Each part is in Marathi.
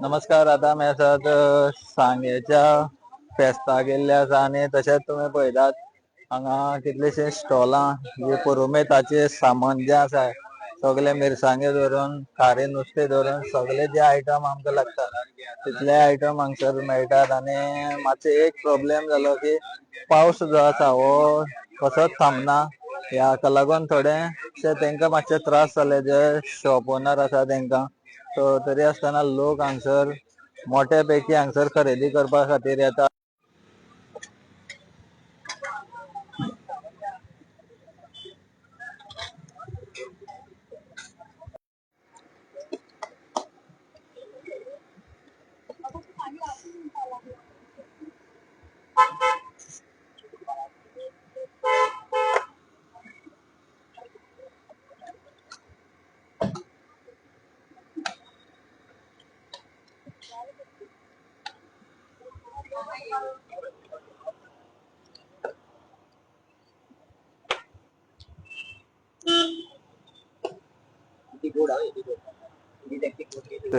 नमस्कार आता मी आसात अ, सांगेच्या फेस्ता गेल्ले आसा आनी तशेंच तुमी पळयतात हांगा कितलेशे स्टॉलां जे पुरुमेताचे सामान जे आसा सगळे मिरसांगे धरून खारे नुस्तें धरून सगळे जे आयटम आमकां लागतात तितले आयटम हांगसर मेळटात. आनी मातशें एक प्रॉब्लेम जालो की पावस जो आसा हो कसोच थांबना ह्याका लागून थोडे तेंकां मातशे त्रास जाले जे शॉप ओनर आसा तेंकां. सो तरी आसतना लोक हांगसर मोठ्या पैकी हांगसर खरेदी करपा खातीर येता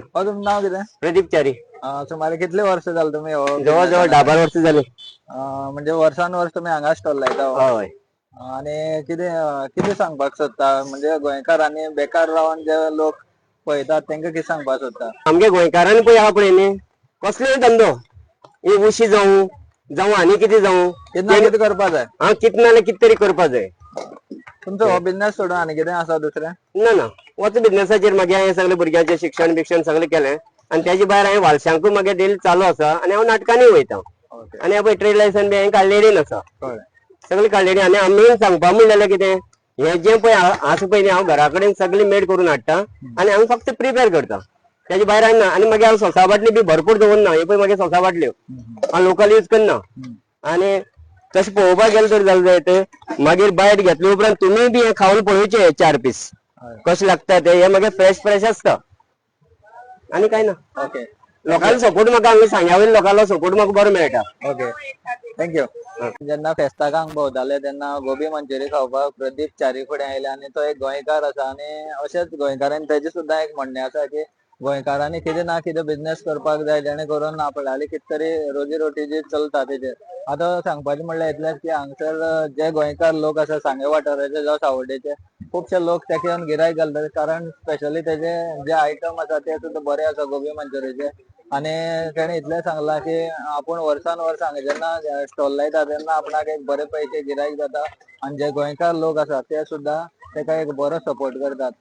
हो तुमचं नाव कितें प्रदीप चारी. अं, सुमारे कितले वर्ष जाले तुम्ही हो जवळजवळ दहा बारा वर्ष झाले. अं, म्हणजे वर्सान वर्ष तुम्ही हांगा स्टॉल लायता हो? हय आणि कितें कितें सांगपाक सोदता म्हणजे गोंयकार आनी बेकार रावन जे लोक पळयतात तेंका कितें सांगपाक सोदता आमगे गोंयकारांनी पळय आहा पळय न्ही कसलोय धंदो? ही उशी जावं जावं आनी कितें जावं कितें कितें करपा जाय हा कितें नाल्यार कितें तरी करपा जाय तुमचो हो बिझनेस सोडून आनी कितें आसा दुसरें ना ना. वच बिझनेसाचेर मागे हांवें सगळे भुरग्यांचें शिक्षण बिक्षण सगळें केलें. आनी त्याच्या भायर हांवें वालशांकूय मागे डेली चालू आसा आनी हांव नाटकांनी वयता आनी हांव ट्रेड लायसन बी हांवें काडलेली आसा सगळी काडलेली आनी मेन सांगपा म्हणलें कितें हें जें पळय आसा पळय हांव घरा कडेन सगळी मेड करून हाडटा आनी हांव फक्त प्रिपेर करता. त्याच्या भायर हाडना आनी मागीर हांव सोसा बाटली बी भरपूर दवरना हे पळय मागीर सोसा बाटल्यो हांव लोकल यूज करना आनी तशें पळोवपाक गेलें तर जालें जायत मागीर बायट घेतले उपरांत तुमी बी हें खावन पळोवचें चार पीस. कशें लागता ते? हे मागीर फ्रेश फ्रेश आसता आनी काय ना? ओके लोकांचो सपोर्ट म्हाका हांगा सांग्या वयल्या लोकांचो सपोर्ट म्हाका बरो मेळटा ओके थँक्यू जेन्ना फेस्ताक हांगा भोंवताले तेन्ना गोबी मंचुरी खावपाक प्रदीप चारी फुडें आयले. आनी तो एक गोंयकार आसा आनी अशेंच गोंयकारांनी तेजे सुद्दां एक म्हणणें आसा की गोंयकारांनी कितें ना कितें बिझनेस करपाक जाय जेणे करून आपणाली कितें तरी रोजी रोटी जी चलता तेजेर आतां सांगपाचें म्हणल्यार इतलेंच की हांगसर जे गोंयकार लोक आसा सांगे वाठाराचे जावं सावड्डेचे खुबशे लोक तेका येवन गिरायक घालतात कारण स्पेशली तेजे जे आयटम आसा ते सुद्दां बरे आसा गोबी मंचुरियचे. आनी तेणे इतलें सांगलां की आपूण वर्सान वर्स हांगा जेन्ना स्टॉल लायता तेन्ना आपणाक एक बरे पैकी गिरायक जाता. आनी जे गोंयकार लोक आसा ते सुद्दां तेका एक बरो सपोर्ट करतात.